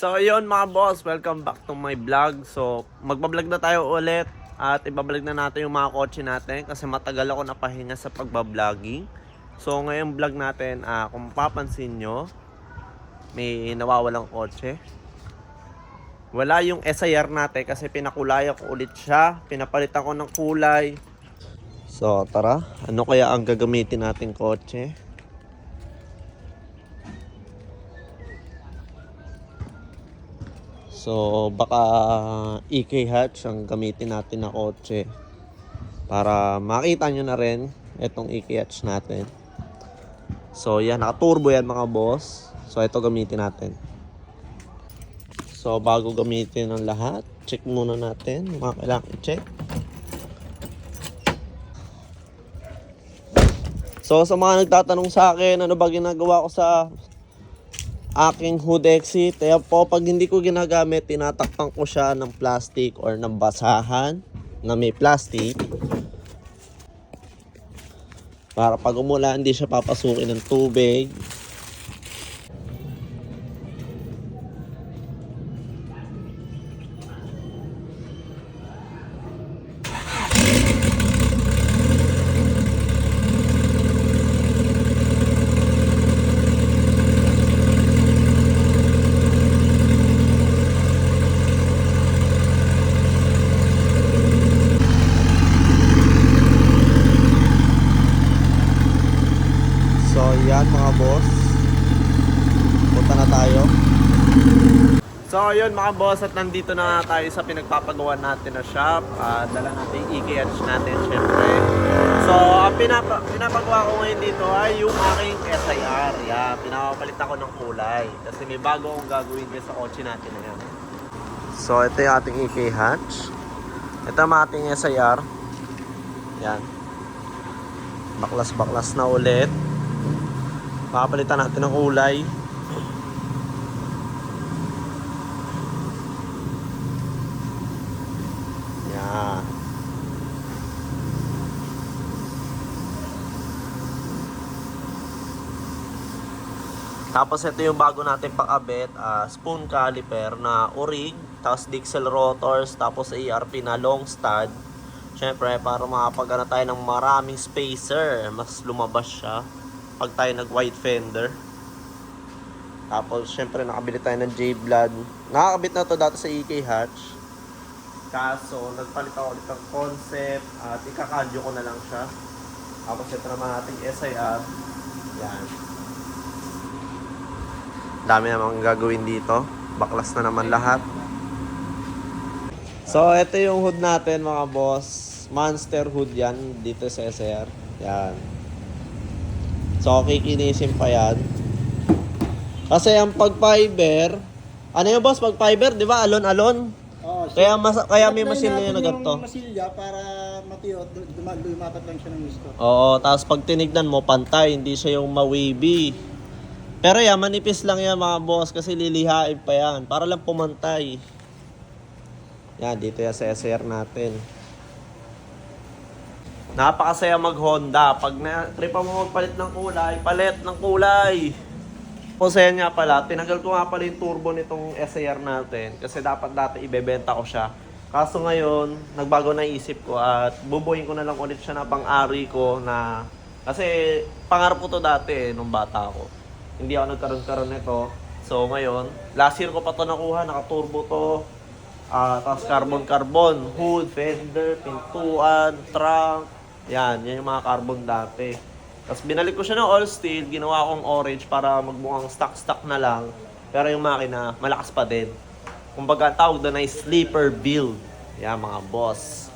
So ayun mga boss, welcome back to my vlog. So magbablog na tayo ulit at ibablog na natin yung mga kotse natin kasi matagal ako napahinga sa pagbablogging. So ngayong vlog natin, ah, kung mapapansin nyo, may nawawalang kotse. Wala yung SIR natin kasi pinakulayan ko ulit siya. Pinapalitan ko ng kulay. So tara, ano kaya ang gagamitin nating kotse? So, baka EK hatch ang gamitin natin na kotse para makita nyo na rin itong EK hatch natin. So, yan, naka-turbo yan mga boss. So, ito gamitin natin. So, bago gamitin ang lahat, check muna natin yung mga kailangan i-check. So, sa mga nagtatanong sa akin, ano ba ginagawa ko sa aking hood exit. Kaya po, pag hindi ko ginagamit, tinatakpan ko siya ng plastic or ng basahan na may plastic. Para pag umula, hindi siya papasukin ng tubig. So, yan mga boss. Punta na tayo. So, yun mga boss at nandito na tayo sa pinagpapagawa natin na shop. Ah, dala natin yung EKH natin syempre. So, ang pinapa pinapagawa ko ngayon dito ay yung aking SIR. Yan, pinapapalit ako ng kulay. Kasi may bago akong gagawin din sa kotse natin na. So, ito yung ating EK hatch. Ito ang ating SIR. Yan. Baklas-baklas na ulit. Papalitan natin ng kulay. Yan. Tapos ito yung bago natin pakabit, ah, spoon caliper na orig, tapos Dixel rotors, tapos ARP na long stud. Siyempre, para makapagana tayo ng maraming spacer, mas lumabas siya pag tayo nag white fender. Tapos, syempre, nakabili tayo ng J-Blood. Nakakabit na to dati sa EK Hatch. Kaso, nagpalit ako ulit ng concept at ikakadyo ko na lang siya. Tapos, ito naman ating SIR. Yan. Dami namang gagawin dito. Baklas na naman lahat. So, ito yung hood natin mga boss. Monster hood yan dito sa SR. Yan. So, kikinisin pa yan. Kasi ang pag fiber, ano yung boss, pag fiber, di ba, alon-alon? Oh, Kaya mas, kaya may masilya natin na ganito. Yung masilya para matiyot, duma- lumapat lang siya ng gusto. Oo, tapos pag tinignan mo, pantay, hindi siya yung ma-wavy. Pero yan, manipis lang yan mga boss kasi lilihain pa yan. Para lang pumantay. Yan, dito yan sa SR natin. Napakasaya mag Honda. Pag na-trip mo magpalit ng kulay, palit ng kulay. Kusaya nga pala, tinagal ko nga pala yung turbo nitong SAR natin kasi dapat dati ibebenta ko siya. Kaso ngayon, nagbago na isip ko at bubuhin ko na lang ulit siya na pang-ari ko na kasi pangarap ko to dati eh, nung bata ako. Hindi ako nagkaroon-karoon nito. So ngayon, last year ko pa to nakuha, naka-turbo to. Ah, tapos carbon-carbon, hood, fender, pintuan, trunk. Yan, yan yung mga carbon dati. Tapos binalik ko siya ng all steel, ginawa kong orange para magmukhang stock-stock na lang. Pero yung makina, malakas pa din. Kumbaga, tawag doon ay sleeper build. Yan mga boss.